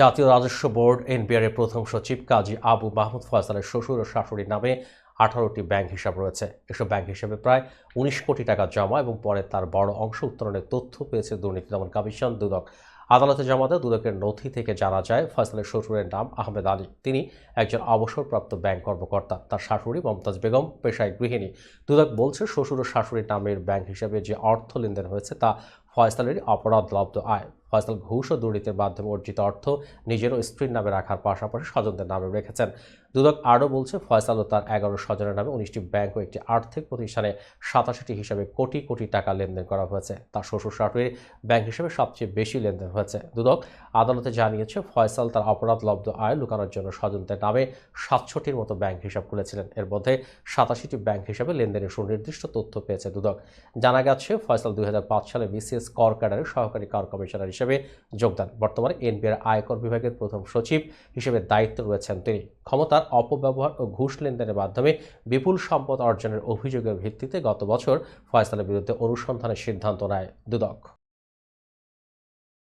জাতীয় রাজস্ব board NBR এর প্রথম সচিব কাজী আবু মাহমুদ ফয়সালের শ্বশুর ও শাশুড়ির নামে আঠারোটি ব্যাংক হিসাব রয়েছে। এসব ব্যাংক হিসাবে প্রায় উনিশ কোটি টাকা জমা এবং পরে তার বড় অংশ উত্তরণের তথ্য পেয়েছে দুর্নীতি দমন কমিশন দুদক। আদালতে জমা দেয় দুদকের নথি থেকে জানা যায়, ফয়সালের শ্বশুরের নাম আহমেদ আলী। তিনি একজন অবসরপ্রাপ্ত ব্যাংক কর্মকর্তা। তার শাশুড়ি মমতাজ বেগম পেশায় গৃহিণী। দুদক বলছে, শ্বশুর ও শাশুড়ির নামের ব্যাংক হিসাবে যে অর্থ লেনদেন হয়েছে তা ফয়সালেরই অপরাধ লব্ধ আয়। ফয়সাল ঘুষ ও দুর্নীতির মাধ্যমে অর্জিত অর্থ নিজের ও স্ত্রীর নামে রাখার পাশাপাশি স্বজনদের নামে রেখেছেন। দুদক আরও বলছে, ফয়সাল ও তার এগারো স্বজনের নামে উনিশটি ব্যাংক ও একটি আর্থিক প্রতিষ্ঠানে সাতাশিটি হিসাবে কোটি কোটি টাকা লেনদেন করা হয়েছে। তার শ্বশুর শাশুড়ির ব্যাংক হিসেবে সবচেয়ে বেশি লেনদেন হয়েছে। দুদক আদালতে জানিয়েছে, ফয়সাল তার অপরাধ লব্ধ আয় লুকানোর জন্য স্বজনদের নামে সাতশোটির মতো ব্যাংক হিসাব খুলেছিলেন। এর মধ্যে সাতাশিটি ব্যাংক হিসাবে লেনদেনের সুনির্দিষ্ট তথ্য পেয়েছে দুদক। জানা গেছে, ফয়সাল দুই হাজার পাঁচ সালে বিসিএস কর ক্যাডারের সহকারী কর কমিশনার হিসেবে যোগদান। বর্তমানে এনবিআর আয়কর বিভাগের প্রথম সচিব হিসেবে দায়িত্ব রয়েছেন তিনি। ক্ষমতার অপব্যবহার ও ঘুষ লেনদেনের মাধ্যমে বিপুল সম্পদ অর্জনের অভিযোগের ভিত্তিতে গত বছর ফয়সালের বিরুদ্ধে অনুসন্ধানের সিদ্ধান্ত নেয় দুদক।